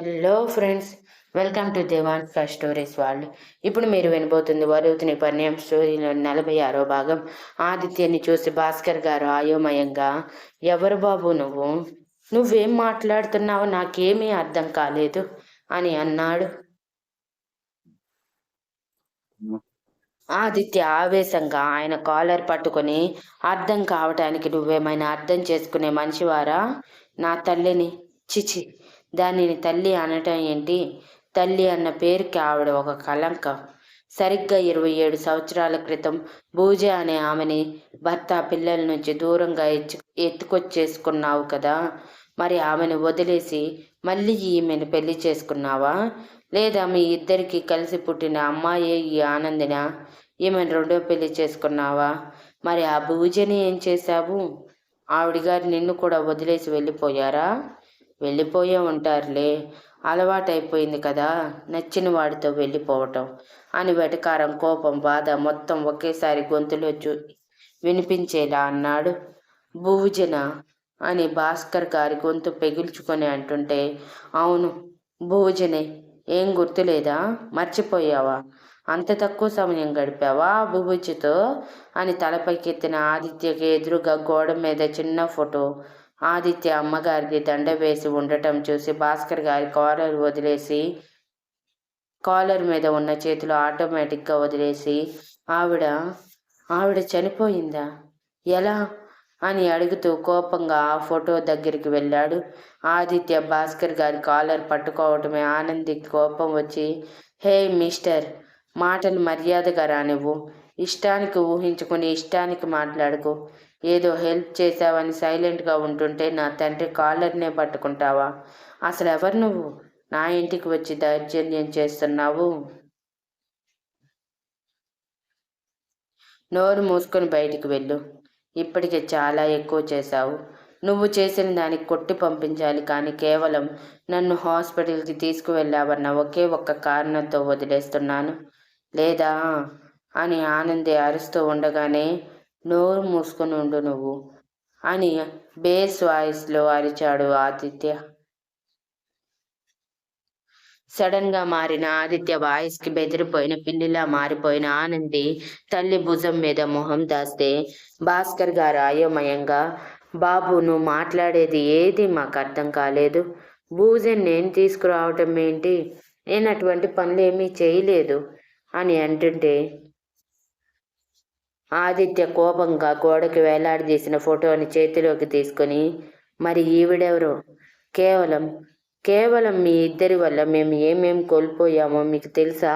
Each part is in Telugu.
Hello friends welcome to Devan first stories వాళ్ళు ఇప్పుడు మీరు వినబోతుంది వరువుతుని పర్ణయం స్టోరీలో నలభై ఆరో భాగం. ఆదిత్యని చూసి భాస్కర్ గారు అయోమయంగా ఎవరు బాబు నువ్వు? నువ్వేం మాట్లాడుతున్నావో నాకేమీ అర్థం కాలేదు అని అన్నాడు. ఆదిత్య ఆవేశంగా ఆయన కాలర్ పట్టుకొని అర్థం కావటానికి నువ్వేమైనా అర్థం చేసుకునే మనిషివారా? నా తల్లిని చిచి దానిని తల్లి అనటం ఏంటి? తల్లి అన్న పేరుకి ఆవిడ ఒక కలంకం సరిగ్గా ఇరవై ఏడు సంవత్సరాల క్రితం భూజ అనే ఆమెని భర్త పిల్లల నుంచి దూరంగా ఎచ్చు ఎత్తుకొచ్చేసుకున్నావు కదా? మరి ఆమెను వదిలేసి మళ్ళీ ఈమెను పెళ్ళి చేసుకున్నావా? లేదా మీ ఇద్దరికి కలిసి పుట్టిన అమ్మాయే ఈ ఆనందిన? ఈమెను రెండో పెళ్ళి చేసుకున్నావా? మరి ఆ భూజని ఏం చేశావు? ఆవిడ గారు నిన్ను కూడా వదిలేసి వెళ్ళిపోయారా? వెళ్ళిపోయే ఉంటారులే. అలవాటైపోయింది కదా నచ్చిన వాడితో వెళ్ళిపోవటం. అని వెటకారం కోపం బాధ మొత్తం ఒకేసారి గొంతులో చూ వినిపించేలా అన్నాడు. భూజన అని భాస్కర్ గారి గొంతు పెగిల్చుకొని అంటుంటే అవును భూజనే ఏం గుర్తులేదా? మర్చిపోయావా? అంత తక్కువ సమయం గడిపావా భూబుజ్జితో అని తలపైకెత్తిన ఆదిత్యకి ఎదురుగా గోడ మీద చిన్న ఫోటో ఆదిత్య అమ్మగారికి దండ వేసి ఉండటం చూసి భాస్కర్ గారి కాలర్ వదిలేసి కాలర్ మీద ఉన్న చేతులు ఆటోమేటిక్గా వదిలేసి ఆవిడ ఆవిడ చనిపోయిందా? ఎలా? అని అడుగుతూ కోపంగా ఆ ఫోటో దగ్గరికి వెళ్ళాడు. ఆదిత్య భాస్కర్ గారి కాలర్ పట్టుకోవటమే ఆనంది కోపం వచ్చి హే మిస్టర్ మాటలు మర్యాదగా రానివ్వు. ఇష్టానికి ఊహించుకుని ఇష్టానికి మాట్లాడుకో. ఏదో హెల్ప్ చేశావని సైలెంట్గా ఉంటుంటే నా తండ్రి కాలర్నే పట్టుకుంటావా? అసలు ఎవరు నువ్వు? నా ఇంటికి వచ్చి దౌర్జన్యం చేస్తున్నావు. నోరు మూసుకొని బయటికి వెళ్ళు. ఇప్పటికే చాలా ఎక్కువ చేశావు. నువ్వు చేసిన దానికి కొట్టి పంపించాలి కానీ కేవలం నన్ను హాస్పిటల్కి తీసుకువెళ్ళావన్న ఒకే ఒక్క కారణంతో వదిలేస్తున్నాను. లేదా? అని ఆనంది అరుస్తూ ఉండగానే నోరు మూసుకొని ఉండు నువ్వు. అని బేస్ వాయిస్లో అరిచాడు ఆదిత్య. సడన్గా మారిన ఆదిత్య వాయిస్కి బెదిరిపోయిన పిల్లిలా మారిపోయిన ఆనంది తల్లి భుజం మీద మొహం దాస్తే భాస్కర్ గారు అయోమయంగా బాబు నువ్వు మాట్లాడేది ఏది మాకు అర్థం కాలేదు. భూజన్ నేను తీసుకురావటం ఏంటి? నేను అటువంటి పనులు ఏమీ చేయలేదు. అని అంటుంటే ఆదిత్య కోపంగా గోడకి వేలాడదీసిన ఫోటోని చేతిలోకి తీసుకొని మరి ఈవిడెవరో? కేవలం కేవలం మీ ఇద్దరి వల్ల మేము ఏమేం కోల్పోయామో మీకు తెలుసా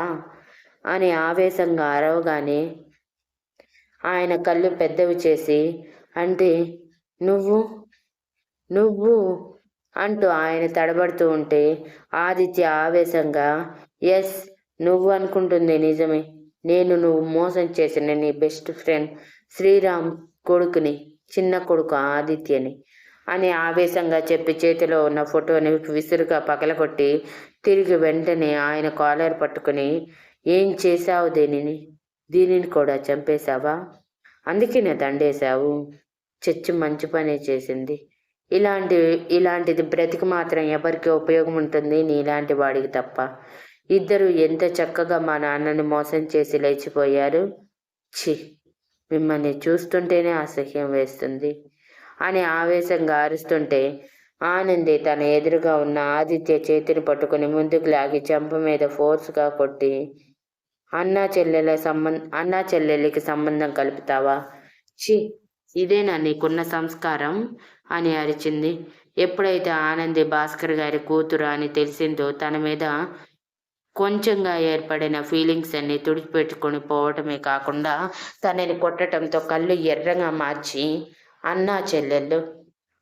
అని ఆవేశంగా అరవగానే ఆయన కళ్ళు పెద్దవి చేసి అంటే నువ్వు నువ్వు అంటూ ఆయన తడబడుతూ ఉంటే ఆదిత్య ఆవేశంగా ఎస్ నువ్వు అనుకుంటుంది నిజమే. నేను నువ్వు మోసం చేసిన నీ బెస్ట్ ఫ్రెండ్ శ్రీరామ్ కొడుకుని చిన్న కొడుకు ఆదిత్యని అని ఆవేశంగా చెప్పి చేతిలో ఉన్న ఫోటోని విసురుగా పగలగొట్టి తిరిగి వెంటనే ఆయన కాలర్ పట్టుకుని ఏం చేశావు దీనిని? దీనిని కూడా చంపేశావా? అందుకే నేను దండేశావు. చచ్చి మంచి పనే చేసింది. ఇలాంటి ఇలాంటిది బ్రతికి మాత్రం ఎవరికి ఉపయోగం ఉంటుంది నీలాంటి వాడికి తప్ప. ఇద్దరు ఎంత చక్కగా మా నాన్నని మోసం చేసి లేచిపోయారు? ఛీ మిమ్మల్ని చూస్తుంటేనే అసహ్యం వేస్తుంది అని ఆవేశంగా అరుస్తుంటే ఆనంది తన ఎదురుగా ఉన్న ఆదిత్య చేతిని పట్టుకుని ముందుకు లాగి చెంప మీద ఫోర్స్గా కొట్టి అన్నా చెల్లెల సంబంధ అన్నా చెల్లెలికి సంబంధం కలుపుతావా? ఛీ ఇదేనా నీకున్న సంస్కారం? అని అరిచింది. ఎప్పుడైతే ఆనంది భాస్కర్ గారి కూతురు అని తెలిసిందో తన మీద కొంచెంగా ఏర్పడిన ఫీలింగ్స్ అన్ని తుడిచిపెట్టుకొని పోవటమే కాకుండా తనని కొట్టడంతో కళ్ళు ఎర్రగా మార్చి అన్నా చెల్లెళ్ళు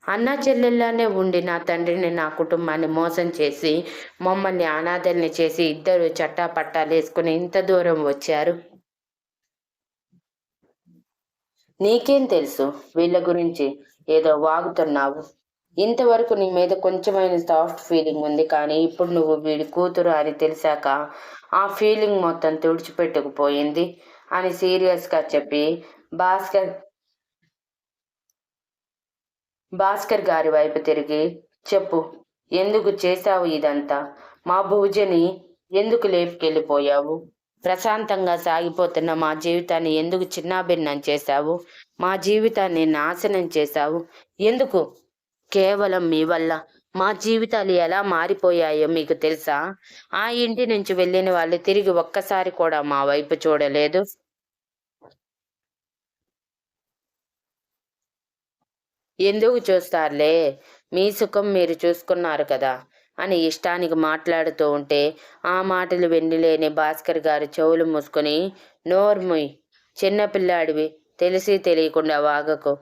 అన్నా చెల్లెల్లానే ఉండి నా తండ్రిని నా కుటుంబాన్ని మోసం చేసి మమ్మల్ని అనాథల్ని చేసి ఇద్దరు చట్టా పట్టాలు వేసుకుని ఇంత దూరం వచ్చారు? నీకేం తెలుసు? వీళ్ళ గురించి ఏదో వాగుతున్నావు. ఇంతవరకు నీ మీద కొంచెమైన సాఫ్ట్ ఫీలింగ్ ఉంది కానీ ఇప్పుడు నువ్వు వీడి కూతురు అని తెలిసాక ఆ ఫీలింగ్ మొత్తం తుడిచిపెట్టుకుపోయింది అని సీరియస్గా చెప్పి భాస్కర్ భాస్కర్ గారి వైపు తిరిగి చెప్పు ఎందుకు చేశావు ఇదంతా? మా భుజని ఎందుకు లేపుకెళ్ళిపోయావు? ప్రశాంతంగా సాగిపోతున్న మా జీవితాన్ని ఎందుకు చిన్నాభిన్నం చేశావు? మా జీవితాన్ని నాశనం చేశావు? ఎందుకు కేవలం మీ వల్ల మా జీవితాలు ఎలా మారిపోయాయో మీకు తెలుసా? ఆ ఇంటి నుంచి వెళ్ళిన వాళ్ళు తిరిగి ఒక్కసారి కూడా మా వైపు చూడలేదు. ఎందుకు చూస్తారులే? మీ సుఖం మీరు చూసుకున్నారు కదా? అని ఇష్టానికి మాట్లాడుతూ ఉంటే ఆ మాటలు వెన్నులేని భాస్కర్ గారు చెవులు మూసుకొని నోర్ముయ్ చిన్నపిల్లాడివి తెలిసి తెలియకుండా వాగకు.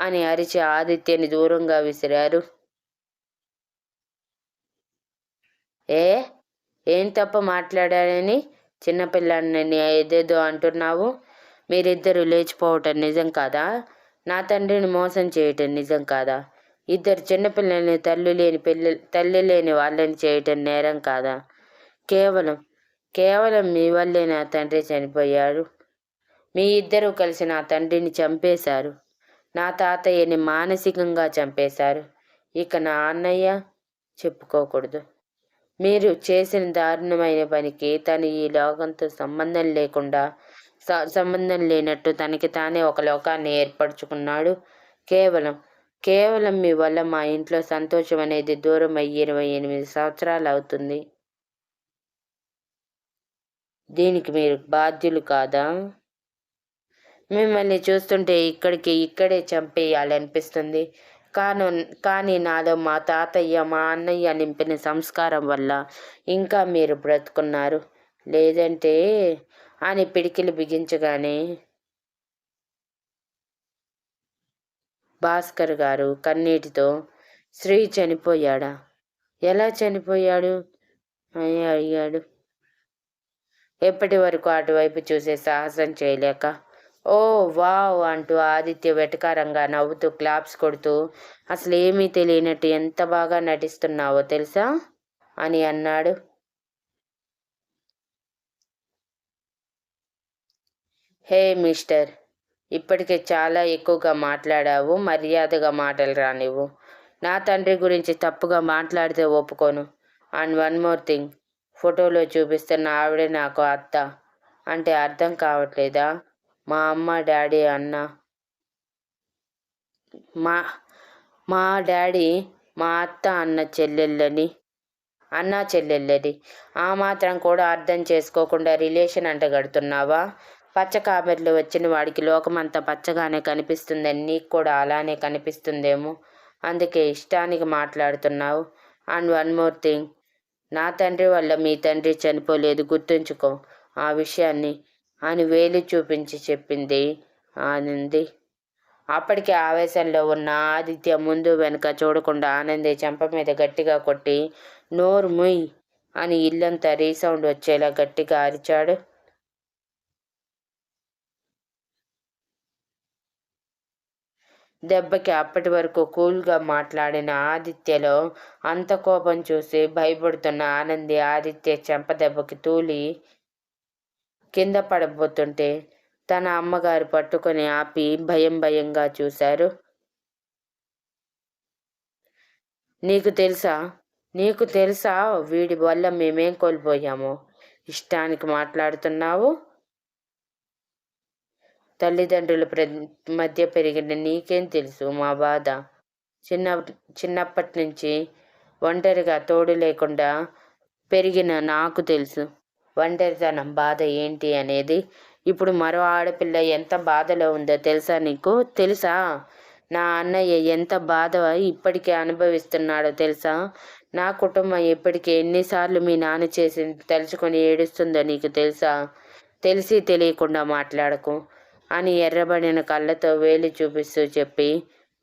అని అరిచి ఆదిత్యని దూరంగా విసిరారు. ఏ? ఏం తప్ప మాట్లాడానని చిన్నపిల్లాడిని ఏదేదో అంటున్నావు? మీరిద్దరు లేచిపోవటం నిజం కాదా? నా తండ్రిని మోసం చేయటం నిజం కాదా? ఇద్దరు చిన్నపిల్లల్ని తల్లి లేని పిల్ల తల్లి లేని వాళ్ళని చేయటం నేరం కాదా? కేవలం కేవలం మీ వల్లే నా తండ్రి చనిపోయాడు. మీ ఇద్దరూ కలిసి నా తండ్రిని చంపేశారు. నా తాతయ్యని మానసికంగా చంపేశారు. ఇక నా అన్నయ్య చెప్పుకోకూడదు. మీరు చేసిన దారుణమైన పనికి తను ఈ లోకంతో సంబంధం లేకుండా సంబంధం లేనట్టు తనకి తానే ఒక లోకాన్ని ఏర్పరచుకున్నాడు. కేవలం కేవలం మీ వల్ల మా ఇంట్లో సంతోషం అనేది దూరం అయ్యి ఇరవై ఎనిమిది సంవత్సరాలు అవుతుంది. దీనికి మీరు బాధ్యులు కాదా? మిమ్మల్ని చూస్తుంటే ఇక్కడికి ఇక్కడే చంపేయాలనిపిస్తుంది. కాను కానీ నాలో మా తాతయ్య మా అన్నయ్య నింపిన సంస్కారం వల్ల ఇంకా మీరు బ్రతుకున్నారు. లేదంటే అని పిడికిలు బిగించగానే భాస్కర్ గారు కన్నీటితో శ్రీ చనిపోయాడా? ఎలా చనిపోయాడు? అని అడిగాడు ఎప్పటి వరకు అటువైపు చూసే సాహసం చేయలేక ఓ వావ్ అంటూ ఆదిత్య వెటకారంగా నవ్వుతూ క్లాప్స్ కొడుతూ అసలు ఏమీ తెలియనట్టు ఎంత బాగా నటిస్తున్నావో తెలుసా? అని అన్నాడు. హే మిస్టర్ ఇప్పటికే చాలా ఎక్కువగా మాట్లాడావు మర్యాదగా మాటలు రానివ్వు. నా తండ్రి గురించి తప్పుగా మాట్లాడితే ఒప్పుకోను. అండ్ వన్ మోర్ థింగ్ ఫోటోలో చూపిస్తున్న ఆవిడే నాకు అత్త. అంటే అర్థం కావట్లేదా? మా అమ్మ డాడీ అన్న. మా మా డాడీ మా అత్త అన్న చెల్లెళ్ళని అన్న చెల్లెళ్ళది ఆ మాత్రం కూడా అర్థం చేసుకోకుండా రిలేషన్ అంట కడుతున్నావా? పచ్చ కాబెర్లు వచ్చిన వాడికి లోకమంతా పచ్చగానే కనిపిస్తుందని నీకు కూడా అలానే కనిపిస్తుందేమో. అందుకే ఇష్టానికి మాట్లాడుతున్నావు. అండ్ వన్ మోర్ థింగ్ నా తండ్రి వల్ల మీ తండ్రి చనిపోలేదు గుర్తుంచుకో. ఆ విషయాన్ని అని వేలు చూపించి చెప్పింది ఆనంది. అప్పటికే ఆవేశంలో ఉన్న ఆదిత్య ముందు వెనుక చూడకుండా ఆనంది చెంప మీద గట్టిగా కొట్టి నోరు ముయ్ అని ఇల్లంతా రీసౌండ్ వచ్చేలా గట్టిగా అరిచాడు. దెబ్బకి అప్పటి వరకు కూల్గా మాట్లాడిన ఆదిత్యలో అంత కోపం చూసి భయపడుతున్న ఆనంది ఆదిత్య చెంప దెబ్బకి తూలి కింద పడబోతుంటే తన అమ్మగారు పట్టుకొని ఆపి భయం భయంగా చూశారు. నీకు తెలుసా? నీకు తెలుసా? వీడి వల్ల మేమేం కోల్పోయాము? ఇష్టానికి మాట్లాడుతున్నావు? తల్లిదండ్రుల ప్ర మధ్య పెరిగిన నీకేం తెలుసు మా బాధ? చిన్న చిన్నప్పటి నుంచి ఒంటరిగా తోడు లేకుండా పెరిగిన నాకు తెలుసు. ఒంటరితనం బాధ ఏంటి అనేది. ఇప్పుడు మరో ఆడపిల్ల ఎంత బాధలో ఉందో తెలుసా నీకు? తెలుసా? నా అన్నయ్య ఎంత బాధ ఇప్పటికే అనుభవిస్తున్నాడో తెలుసా? నా కుటుంబం ఇప్పటికే ఎన్నిసార్లు మీ నాన్న చేసి తలుచుకొని ఏడుస్తుందో నీకు తెలుసా? తెలిసి తెలియకుండా మాట్లాడకు అని ఎర్రబడిన కళ్ళతో వేలి చూపిస్తూ చెప్పి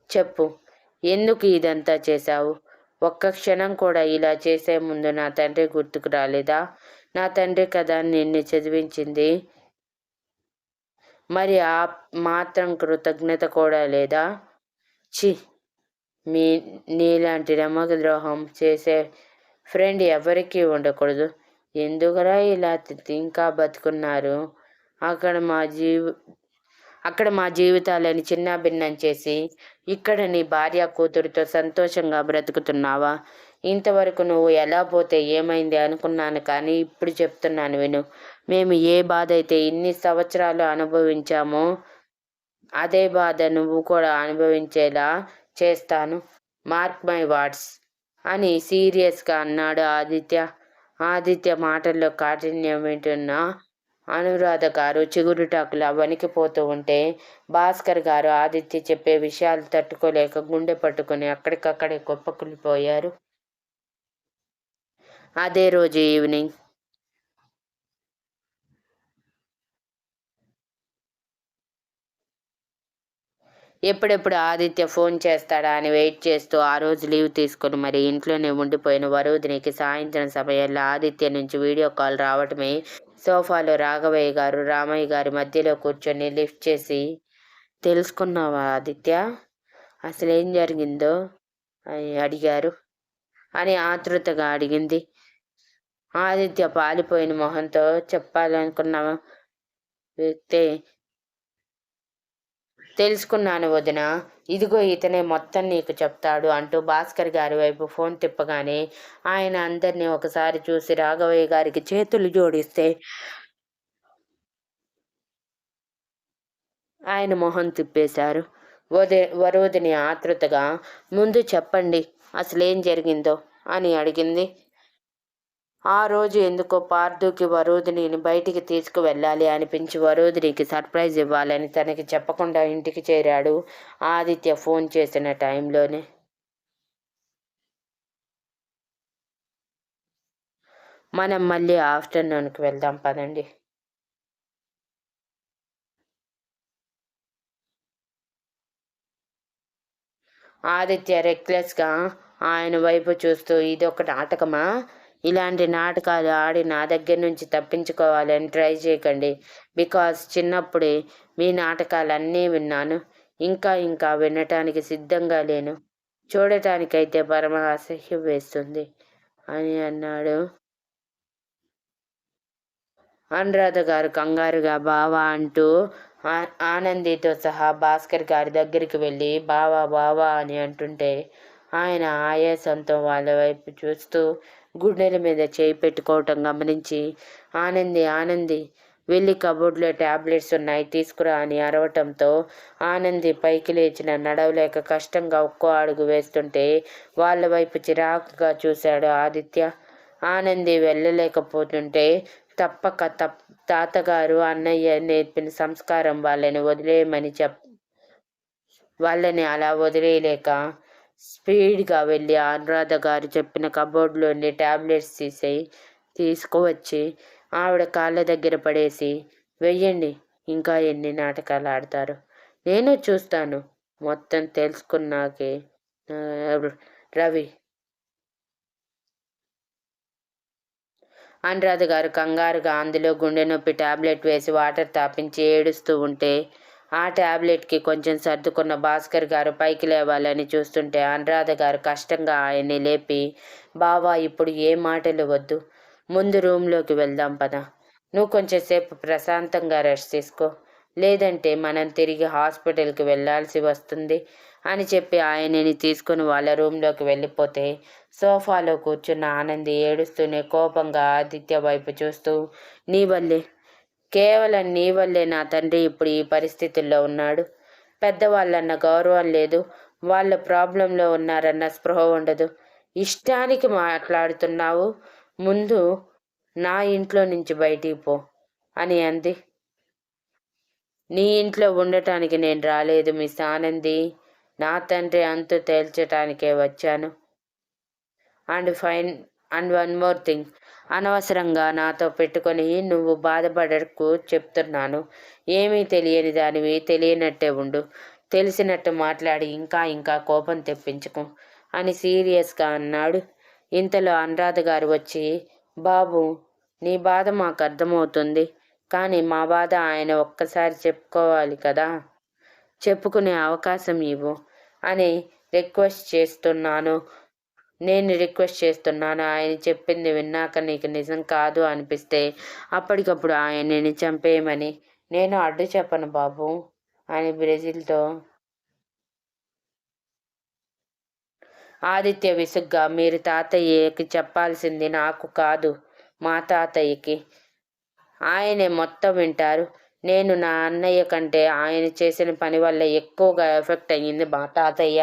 చెప్పు ఎందుకు ఇదంతా చేశావు? ఒక్క క్షణం కూడా ఇలా చేసే ముందు నా తండ్రి గుర్తుకు రాలేదా? నా తండ్రి కదా నిన్ను చదివించింది. మరి ఆ మాత్రం కృతజ్ఞత కూడా లేదా? చి మీ నీలాంటి నమ్మక ద్రోహం చేసే ఫ్రెండ్ ఎవరికీ ఉండకూడదు. ఎందుకురా ఇలా ఇంకా బతుకున్నారు? అక్కడ మా జీవ అక్కడ మా జీవితాలని చిన్నాభిన్నం చేసి ఇక్కడ నీ భార్య కూతురితో సంతోషంగా బ్రతుకుతున్నావా? ఇంతవరకు నువ్వు ఎలా పోతే ఏమైంది అనుకున్నాను కానీ ఇప్పుడు చెప్తున్నాను విను. మేము ఏ బాధ అయితే ఇన్ని సంవత్సరాలు అనుభవించామో అదే బాధ నువ్వు కూడా అనుభవించేలా చేస్తాను. మార్క్ మై వార్డ్స్ అని సీరియస్గా అన్నాడు ఆదిత్య. ఆదిత్య మాటల్లో కాఠిన్యం వింటున్న అనురాధ గారు చిగురుటాకులా వణికిపోతూ ఉంటే భాస్కర్ గారు ఆదిత్య చెప్పే విషయాలు తట్టుకోలేక గుండె పట్టుకుని అక్కడికక్కడే కుప్పకులిపోయారు. అదే రోజు ఈవినింగ్ ఎప్పుడెప్పుడు ఆదిత్య ఫోన్ చేస్తాడా అని వెయిట్ చేస్తూ ఆ రోజు లీవ్ తీసుకుని మరి ఇంట్లోనే ఉండిపోయిన వరుదినికి సాయంత్రం సమయంలో ఆదిత్య నుంచి వీడియో కాల్ రావటమే సోఫాలో రాఘవయ్య గారు రామయ్య గారి మధ్యలో కూర్చొని లిఫ్ట్ చేసి తెలుసుకున్నావా ఆదిత్య? అసలు ఏం జరిగిందో? అని అడిగారు. అని ఆతృతగా అడిగింది. ఆదిత్య పాలిపోయిన మొహంతో చెప్పాలనుకున్న వ్యక్తే తెలుసుకున్నాను వదిన. ఇదిగో ఇతనే మొత్తం నీకు చెప్తాడు అంటూ భాస్కర్ గారి వైపు ఫోన్ తిప్పగానే ఆయన అందరినీ ఒకసారి చూసి రాఘవయ్య గారికి చేతులు జోడిస్తే ఆయన మొహం తిప్పేశారు. వదే వరోదిని ఆతృతగా ముందు చెప్పండి అసలేం జరిగిందో అని అడిగింది. ఆ రోజు ఎందుకో పార్థుకి వరోధినిని బయటికి తీసుకువెళ్ళాలి అనిపించి వరోధినికి సర్ప్రైజ్ ఇవ్వాలని తనకి చెప్పకుండా ఇంటికి చేరాడు ఆదిత్య ఫోన్ చేసిన టైంలోనే. మనం మళ్ళీ ఆఫ్టర్నూన్కి వెళ్దాం పదండి. ఆదిత్య రెక్లెస్గా ఆయన వైపు చూస్తూ ఇది ఒక నాటకమా? ఇలాంటి నాటకాలు ఆడి నా దగ్గర నుంచి తప్పించుకోవాలని ట్రై చేయకండి. బికాస్ చిన్నప్పుడే మీ నాటకాలన్నీ విన్నాను. ఇంకా ఇంకా వినటానికి సిద్ధంగా లేను. చూడటానికైతే పరమ అసహ్యం వేస్తుంది. అని అన్నాడు. అనురాధ గారు కంగారుగా బావా అంటూ ఆనందితో సహా భాస్కర్ గారి దగ్గరికి వెళ్ళి బావా బావా అని అంటుంటే ఆయన ఆయాసంతో వాళ్ళ వైపు చూస్తూ గుండెల మీద చేయి పెట్టుకోవటం గమనించి ఆనంది ఆనంది వెళ్ళి కబోర్డ్లో ట్యాబ్లెట్స్ ఉన్నాయి తీసుకురా అని అరవటంతో ఆనంది పైకి లేచిన నడవలేక కష్టంగా ఒక్కో అడుగు వేస్తుంటే వాళ్ళ వైపు చిరాకుగా చూశాడు ఆదిత్య. ఆనంది వెళ్ళలేకపోతుంటే తప్పక తప్ తాతగారు అన్నయ్య నేర్పిన సంస్కారం వాళ్ళని వదిలేయమని చెప్ వాళ్ళని అలా వదిలేయలేక స్పీడ్గా వెళ్ళి అనురాధ గారు చెప్పిన కబోర్డ్లోని ట్యాబ్లెట్స్ తీసేయి తీసుకువచ్చి ఆవిడ కాళ్ళ దగ్గర పడేసి వెయ్యండి ఇంకా ఎన్ని నాటకాలు ఆడతారు? నేను చూస్తాను. మొత్తం తెలుసుకున్నాకే రవి. అనురాధ గారు కంగారుగా అందులో గుండె నొప్పి టాబ్లెట్ వేసి వాటర్ తాపించి ఏడుస్తూ ఉంటే ఆ ట్యాబ్లెట్కి కొంచెం సర్దుకున్న భాస్కర్ గారు పైకి లేవాలని చూస్తుంటే అనురాధ గారు కష్టంగా ఆయన్ని లేపి బావా ఇప్పుడు ఏ మాటలు వద్దు. ముందు రూమ్లోకి వెళ్దాం పద. నువ్వు కొంచెంసేపు ప్రశాంతంగా రెస్ట్ తీసుకో. లేదంటే మనం తిరిగి హాస్పిటల్కి వెళ్ళాల్సి వస్తుంది అని చెప్పి ఆయనని తీసుకుని వాళ్ళ రూమ్లోకి వెళ్ళిపోతే సోఫాలో కూర్చున్న ఆనంది ఏడుస్తూనే కోపంగా ఆదిత్య వైపు చూస్తూ నీ వల్లే. కేవలం నీ వల్లే నా తండ్రి ఇప్పుడు ఈ పరిస్థితుల్లో ఉన్నాడు. పెద్దవాళ్ళన్న గౌరవం లేదు. వాళ్ళ ప్రాబ్లంలో ఉన్నారన్న స్పృహ ఉండదు. ఇష్టానికి మాట్లాడుతున్నావు. ముందు నా ఇంట్లో నుంచి బయటికి పో అని అంది. నీ ఇంట్లో ఉండటానికి నేను రాలేదు మిస్ ఆనంది. నా తండ్రి అంతు తేల్చటానికే వచ్చాను. And fine and one more thing. అనవసరంగా నాతో పెట్టుకొని నువ్వు బాధపడకు చెప్తున్నాను. ఏమీ తెలియని దానివి తెలియనట్టే ఉండు. తెలిసినట్టు మాట్లాడి ఇంకా ఇంకా కోపం తెప్పించుకో అని సీరియస్గా అన్నాడు. ఇంతలో అనురాధ గారు వచ్చి బాబు నీ బాధ మాకు అర్థమవుతుంది. కానీ మా బాధ ఆయన ఒక్కసారి చెప్పుకోవాలి కదా. చెప్పుకునే అవకాశం ఇవ్వు అని రిక్వెస్ట్ చేస్తున్నాను. నేను రిక్వెస్ట్ చేస్తున్నాను. ఆయన చెప్పింది విన్నాక నీకు నిజం కాదు అనిపిస్తే అప్పటికప్పుడు ఆయనని చంపేయమని. నేను అడ్డు చెప్పను బాబు అని బ్రెజిల్తో ఆదిత్య విసుగ్గా మీరు తాతయ్యకి చెప్పాల్సింది నాకు కాదు మా తాతయ్యకి. ఆయనే మొత్తం వింటారు. నేను నా అన్నయ్య కంటే ఆయన చేసిన పని వల్ల ఎక్కువగా ఎఫెక్ట్ అయ్యింది మా తాతయ్య.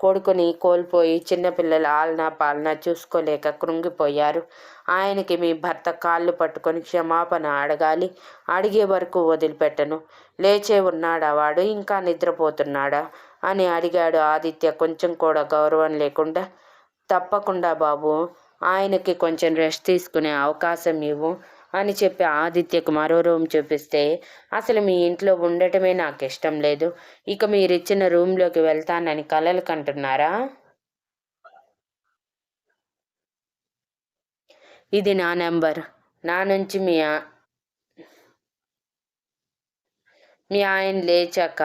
కొడుకుని కోల్పోయి చిన్నపిల్లల ఆలన పాలన చూసుకోలేక కృంగిపోయారు. ఆయనకి మీ భర్త కాళ్ళు పట్టుకొని క్షమాపణ అడగాలి. అడిగే వరకు వదిలిపెట్టను. లేచే ఉన్నాడా వాడు? ఇంకా నిద్రపోతున్నాడా? అని అడిగాడు ఆదిత్య. కొంచెం కూడా గౌరవం లేకుండా తప్పకుండా బాబు ఆయనకి కొంచెం రెస్ట్ తీసుకునే అవకాశం ఇవ్వు. అని చెప్పి ఆదిత్యకు మరో రూమ్ చూపిస్తే అసలు మీ ఇంట్లో ఉండటమే నాకు ఇష్టం లేదు. ఇక మీరిచ్చిన రూమ్లోకి వెళ్తానని కలలు కంటున్నారా? ఇది నా నెంబర్. నా నుంచి మీ మీ ఆయన లేచాక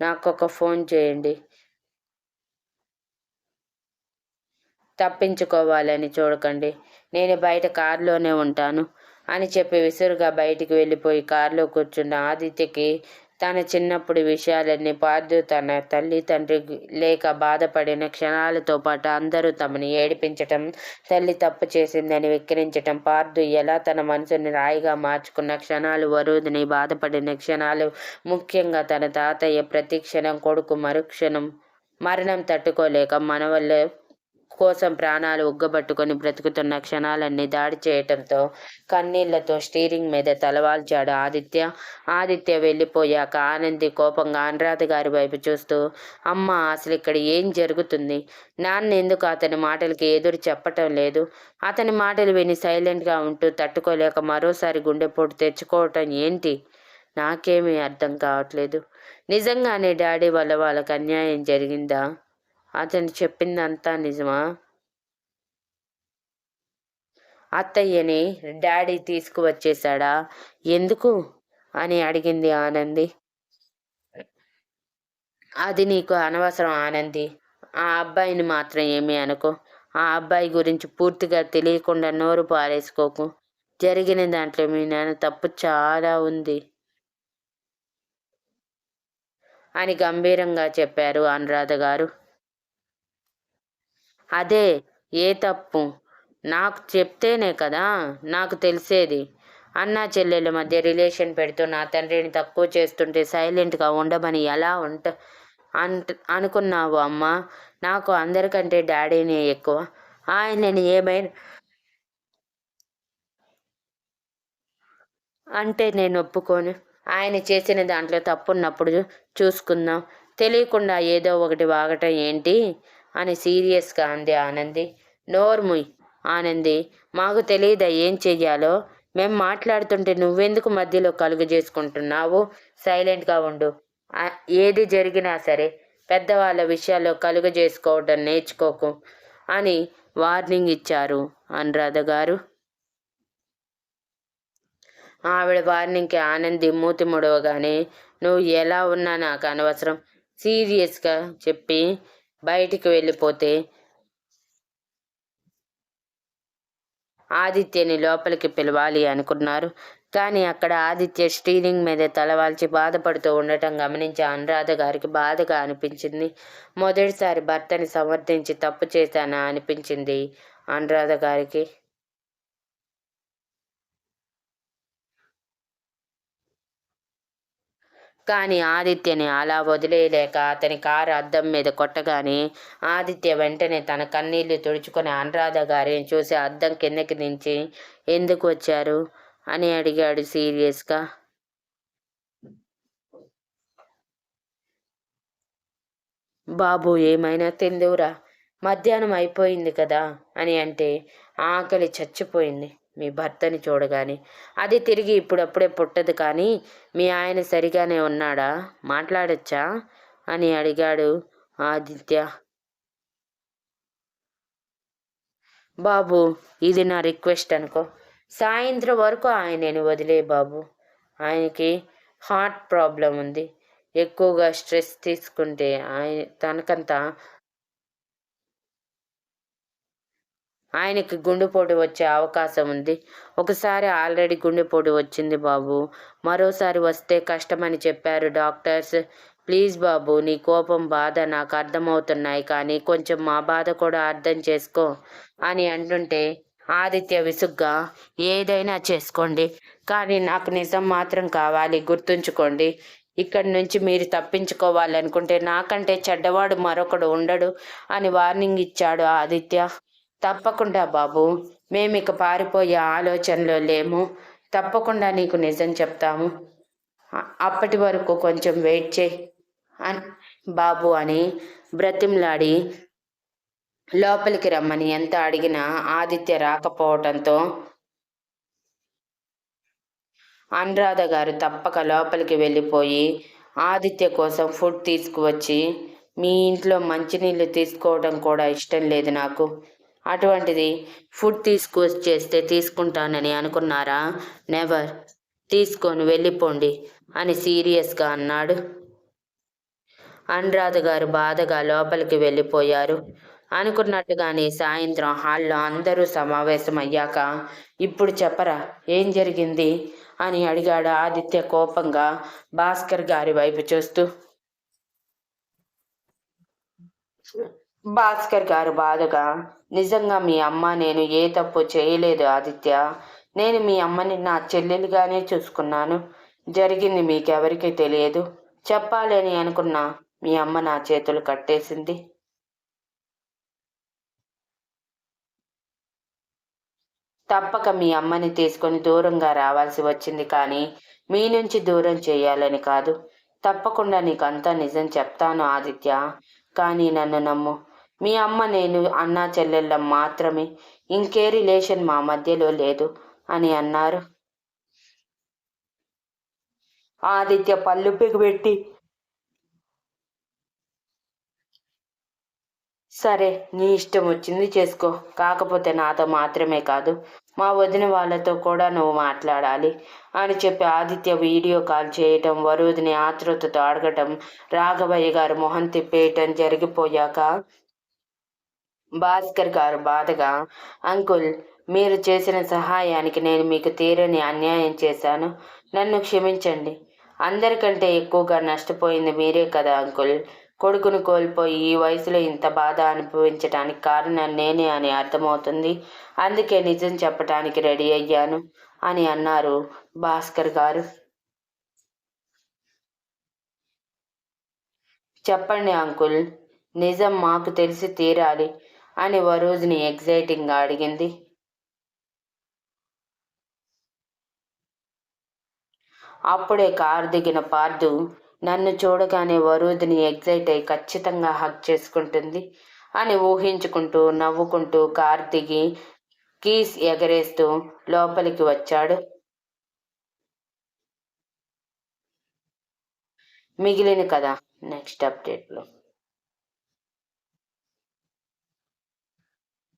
నాకు ఒక ఫోన్ చేయండి. తప్పించుకోవాలని చూడకండి. నేను బయట కారులోనే ఉంటాను. అని చెప్పి విసురుగా బయటికి వెళ్ళిపోయి కారులో కూర్చున్న ఆదిత్యకి తన చిన్నప్పుడు విషయాలన్నీ పార్థు తన తల్లి తండ్రి లేక బాధపడిన క్షణాలతో పాటు అందరూ తమని ఏడిపించటం తల్లి తప్పు చేసిందని వెక్కిరించటం పార్థు ఎలా తన మనసుని రాయిగా మార్చుకున్న క్షణాలు వరుదిని బాధపడిన క్షణాలు ముఖ్యంగా తన తాతయ్య ప్రతి క్షణం కొడుకు మరుక్షణం మరణం తట్టుకోలేక మనవల్లే కోసం ప్రాణాలు ఉగ్గబట్టుకొని బ్రతుకుతున్న క్షణాలన్నీ దాడి చేయటంతో కన్నీళ్ళతో స్టీరింగ్ మీద తలవాల్చాడు ఆదిత్య. ఆదిత్య వెళ్ళిపోయాక ఆనంది కోపంగా అనురాధ గారి వైపు చూస్తూ అమ్మ అసలు ఇక్కడ ఏం జరుగుతుంది? నాన్న ఎందుకు అతని మాటలకి ఎదురు చెప్పటం లేదు? అతని మాటలు విని సైలెంట్గా ఉంటూ తట్టుకోలేక మరోసారి గుండెపోటు తెచ్చుకోవటం ఏంటి? నాకేమీ అర్థం కావట్లేదు. నిజంగానే డాడీ వల్ల వాళ్ళకి అన్యాయం జరిగిందా? అతను చెప్పిందంతా నిజమా? అత్తయ్యని డాడీ తీసుకువచ్చేశాడా? ఎందుకు? అని అడిగింది ఆనంది. అది నీకు అనవసరం ఆనంది. ఆ అబ్బాయిని మాత్రం ఏమీ అనుకో. ఆ అబ్బాయి గురించి పూర్తిగా తెలియకుండా నోరు పారేసుకోకు. జరిగిన దాంట్లో మీ నాన్న తప్పు చాలా ఉంది అని గంభీరంగా చెప్పారు అనురాధ గారు. అదే ఏ తప్పు? నాకు చెప్తేనే కదా నాకు తెలిసేది. అన్నా చెల్లెల మధ్య రిలేషన్ పెడుతూ నా తండ్రిని తక్కువ చేస్తుంటే సైలెంట్గా ఉండమని ఎలా ఉంట అంట అనుకున్నావు అమ్మ? నాకు అందరికంటే డాడీనే ఎక్కువ. ఆయనని ఏమైనా అంటే నేను ఒప్పుకోను. ఆయన చేసిన దాంట్లో తప్పున్నప్పుడు చూసుకుందాం. తెలియకుండా ఏదో ఒకటి వాగటం ఏంటి? అని సీరియస్గా అంది ఆనంది. నోర్ముయ్ ఆనంది. మాకు తెలియదా ఏం చెయ్యాలో? మేం మాట్లాడుతుంటే నువ్వెందుకు మధ్యలో కలుగు చేసుకుంటున్నావు? సైలెంట్గా ఉండు. ఏది జరిగినా సరే పెద్దవాళ్ళ విషయాల్లో కలుగు చేసుకోవడం నేర్చుకోకు అని వార్నింగ్ ఇచ్చారు అనురాధ గారు. ఆవిడ వార్నింగ్కి ఆనంది మూతి ముడవగానే నువ్వు ఎలా ఉన్నా నాకు అనవసరం. సీరియస్గా చెప్పి బయటికి వెళ్ళిపోతే ఆదిత్యని లోపలికి పిలవాలి అనుకున్నారు. కానీ అక్కడ ఆదిత్య స్టీరింగ్ మీద తలవాల్చి బాధపడుతూ ఉండటం గమనించి అనురాధ గారికి బాధగా అనిపించింది. మొదటిసారి భర్తని సమర్థించి తప్పు చేశానా అనిపించింది అనురాధ గారికి. కానీ ఆదిత్యని అలా వదిలేయలేక అతని కారు అద్దం మీద కొట్టగానే ఆదిత్య వెంటనే తన కన్నీళ్ళు తుడుచుకొని అనురాధ గారిని చూసి అద్దం కిందకి దించి ఎందుకు వచ్చారు? అని అడిగాడు సీరియస్గా. బాబు ఏమైనా తిందువురా? మధ్యాహ్నం అయిపోయింది కదా? అని అంటే ఆకలి చచ్చిపోయింది. మీ భర్తని చూడగానే అది తిరిగి ఇప్పుడప్పుడే పుట్టదు కానీ మీ ఆయన సరిగానే ఉన్నాడా? మాట్లాడచ్చా? అని అడిగాడు ఆదిత్య. బాబు ఇది నా రిక్వెస్ట్ అనుకో. సాయంత్రం వరకు ఆయనని వదిలే బాబు. ఆయనకి హార్ట్ ప్రాబ్లం ఉంది. ఎక్కువగా స్ట్రెస్ తీసుకుంటే ఆయన తనకంతా ఆయనకి గుండెపోటు వచ్చే అవకాశం ఉంది. ఒకసారి ఆల్రెడీ గుండెపోటు వచ్చింది బాబు. మరోసారి వస్తే కష్టమని చెప్పారు డాక్టర్స్. ప్లీజ్ బాబు నీ కోపం బాధ నాకు అర్థమవుతున్నాయి కానీ కొంచెం మా బాధ కూడా అర్థం చేసుకో అని అంటుంటే ఆదిత్య విసుగ్గా ఏదైనా చేసుకోండి. కానీ నాకు నిజం మాత్రం కావాలి గుర్తుంచుకోండి. ఇక్కడి నుంచి మీరు తప్పించుకోవాలనుకుంటే నాకంటే చెడ్డవాడు మరొకడు ఉండడు అని వార్నింగ్ ఇచ్చాడు ఆదిత్య. తప్పకుండా బాబు మేము ఇక పారిపోయే ఆలోచనలో లేము. తప్పకుండా నీకు నిజం చెప్తాము. అప్పటి వరకు కొంచెం వెయిట్ చేయి. అని బాబు అని బ్రతిమ్లాడి లోపలికి రమ్మని ఎంత అడిగినా ఆదిత్య రాకపోవటంతో అనురాధ గారు తప్పక లోపలికి వెళ్ళిపోయి ఆదిత్య కోసం ఫుడ్ తీసుకువచ్చి మీ ఇంట్లో మంచినీళ్ళు తీసుకోవడం కూడా ఇష్టం లేదు నాకు. అటువంటిది ఫుడ్ తీసుకొచ్చేస్తే తీసుకుంటానని అనుకున్నారా? నెవర్. తీసుకొని వెళ్ళిపోండి అని సీరియస్గా అన్నాడు. అనురాధ గారు బాధగా లోపలికి వెళ్ళిపోయారు. అనుకున్నట్టుగానే సాయంత్రం హాల్లో అందరూ సమావేశమయ్యాక ఇప్పుడు చెప్పరా? ఏం జరిగింది? అని అడిగాడు ఆదిత్య కోపంగా భాస్కర్ గారి వైపు చూస్తూ. భాస్కర్ గారు బాధగా నిజంగా మీ అమ్మ నేను ఏ తప్పు చేయలేదు ఆదిత్య. నేను మీ అమ్మని నా చెల్లెలుగానే చూసుకున్నాను. జరిగింది మీకెవరికీ తెలియదు. చెప్పాలని అనుకున్నా మీ అమ్మ నా చేతులు కట్టేసింది. తప్పక మీ అమ్మని తీసుకొని దూరంగా రావాల్సి వచ్చింది కానీ మీ నుంచి దూరం చేయాలని కాదు. తప్పకుండా నీకంతా నిజం చెప్తాను ఆదిత్య. కానీ నన్ను నమ్ము. మీ అమ్మ నేను అన్నా చెల్లెళ్ళం మాత్రమే. ఇంకే రిలేషన్ మా మధ్యలో లేదు అని అన్నారు. ఆదిత్య పళ్ళు పెట్టి సరే నీ ఇష్టం వచ్చింది చేసుకో కాకపోతే నాతో మాత్రమే కాదు మా వదిన వాళ్ళతో కూడా నువ్వు మాట్లాడాలి అని చెప్పి ఆదిత్య వీడియో కాల్ చేయటం వరుదిని ఆతృతతో అడగటం రాఘవయ్య గారు మొహం తిప్పేయటం జరిగిపోయాక భాస్కర్ గారు బాధగా అంకుల్ మీరు చేసిన సహాయానికి నేను మీకు తీరని అన్యాయం చేశాను. నన్ను క్షమించండి. అందరికంటే ఎక్కువగా నష్టపోయింది మీరే కదా అంకుల్. కొడుకును కోల్పోయి ఈ వయసులో ఇంత బాధ అనుభవించడానికి కారణం నేనే అని అర్థమవుతుంది. అందుకే నిజం చెప్పడానికి రెడీ అయ్యాను అని అన్నారు భాస్కర్ గారు. చెప్పండి అంకుల్. నిజం మాకు తెలిసి తీరాలి. అని వరోజ్ని ఎగ్జైటింగ్గా అడిగింది. అప్పుడే కారు దిగిన పార్దు నన్ను చూడగానే వరూధిని ఎగ్జైట్ అయి ఖచ్చితంగా హక్ చేసుకుంటుంది అని ఊహించుకుంటూ నవ్వుకుంటూ కార్ దిగి కీస్ ఎగరేస్తూ లోపలికి వచ్చాడు. మిగిలిన కదా నెక్స్ట్ అప్డేట్లో.